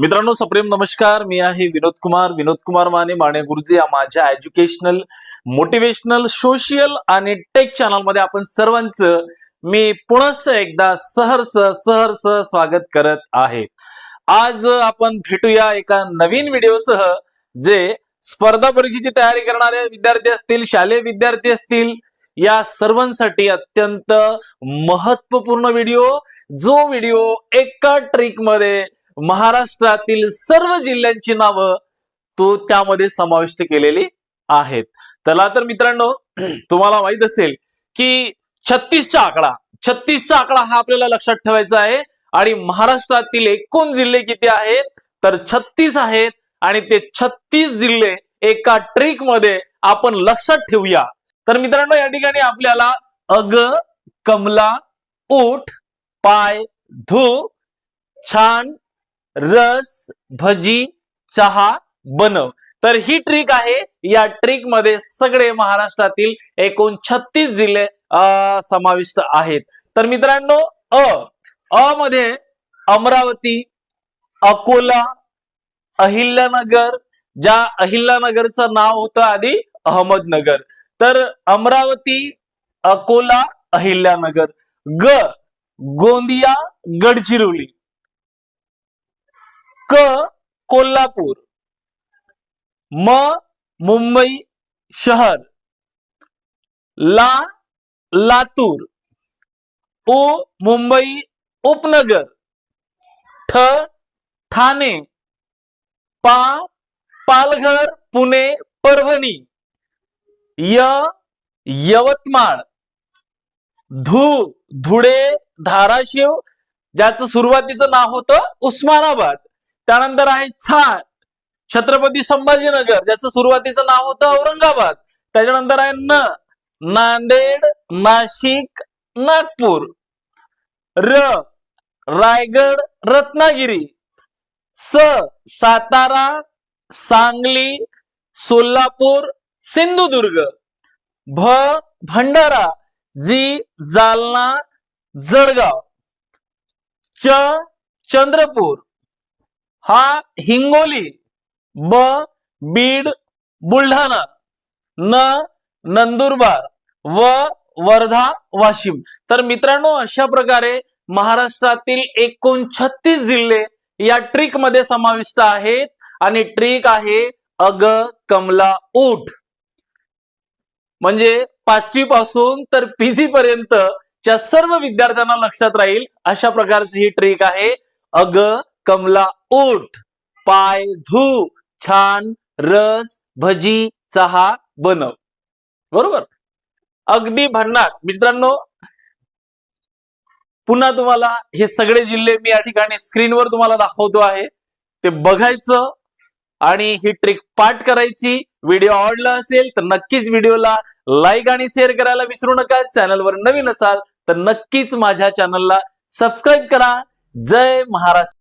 मित्रांनो सप्रेम नमस्कार. मी आहे विनोद कुमार. विनोद कुमार माने माने गुरुजी या माझ्या एज्युकेशनल मोटिवेशनल सोशल आणि टेक चॅनलमध्ये आपण सर्वांचं मी पुनश एकदा सहर्ष सहर्ष स्वागत करत आहे. आज आपण भेटूया एका नवीन व्हिडिओसह जे स्पर्धा परीक्षेची तयारी करणारे विद्यार्थी असतील शालेय विद्यार्थी असतील या सर्वांसाठी अत्यंत महत्त्वपूर्ण व्हिडिओ जो व्हिडिओ एका ट्रिकमध्ये महाराष्ट्रातील सर्व जिल्ह्यांची नावं तो त्यामध्ये समाविष्ट केलेली आहेत. चला तर मित्रांनो तुम्हाला माहीत असेल की छत्तीसचा आकडा छत्तीसचा आकडा हा आपल्याला लक्षात ठेवायचा आहे. आणि महाराष्ट्रातील एकूण जिल्हे किती आहेत? तर छत्तीस आहेत. आणि ते छत्तीस जिल्हे एका ट्रिकमध्ये आपण लक्षात ठेवूया. तर मित्रांनो या ठिकाणी आपल्याला अग कमला उठ पाय धू छान रस भजी चहा बनव तर ही ट्रिक आहे. या ट्रिकमध्ये सगळे महाराष्ट्रातील एकूण छत्तीस जिल्हे अं, समाविष्ट आहेत. तर मित्रांनो अ. अ मध्ये अमरावती अकोला अहिल्यानगर ज्या अहिल्यानगरचं नाव होतं आधी अहमदनगर. तर अमरावती अकोला अहिल्यानगर ग गोंदिया गडचिरोली क कोल्हापूर म मुंबई शहर ला लातूर ओ मुंबई उपनगर ठ ठाणे पा पालघर पुणे परभणी. य यवतमाळ. धू धुळे धाराशिव ज्याचं सुरुवातीचं नाव होतं उस्मानाबाद. त्यानंतर आहे छा छत्रपती संभाजीनगर ज्याचं सुरुवातीचं नाव होतं औरंगाबाद. त्याच्यानंतर आहे न नांदेड नाशिक नागपूर. र रायगड रत्नागिरी. स सातारा सांगली सोलापूर सिंधुदुर्ग. भ भंडारा जी जालना जळगाव. च चंद्रपूर. हा हिंगोली ब बीड बुलढाणा. न नंदुरबार. व वर्धा वाशिम. तर मित्रांनो अशा प्रकारे महाराष्ट्रातील एकूण छत्तीस जिल्हे या ट्रिकमध्ये समाविष्ट आहेत. आणि ट्रिक आहे अग कमला ऊठ. म्हणजे पाचवी पासून तर पीजी पर्यंत च्या सर्व विद्यार्थ्यांना लक्षात राहील अशा प्रकारची ही ट्रिक आहे. अग कमला ओठ पाय धू छान रस भजी चहा बनव बरोबर? अगदी भन्नाट. मित्रांनो पुन्हा तुम्हाला हे सगळे जिल्हे मी या ठिकाणी स्क्रीनवर तुम्हाला दाखवतो आहे. ते बघायचं आणि ही ट्रिक पाठ करायची. व्हिडिओ आवडला असेल तर नक्कीच व्हिडिओला लाईक आणि शेअर करायला विसरू नका. चॅनलवर नवीन असाल तर नक्कीच माझ्या चॅनलला सबस्क्राईब करा. जय महाराष्ट्र.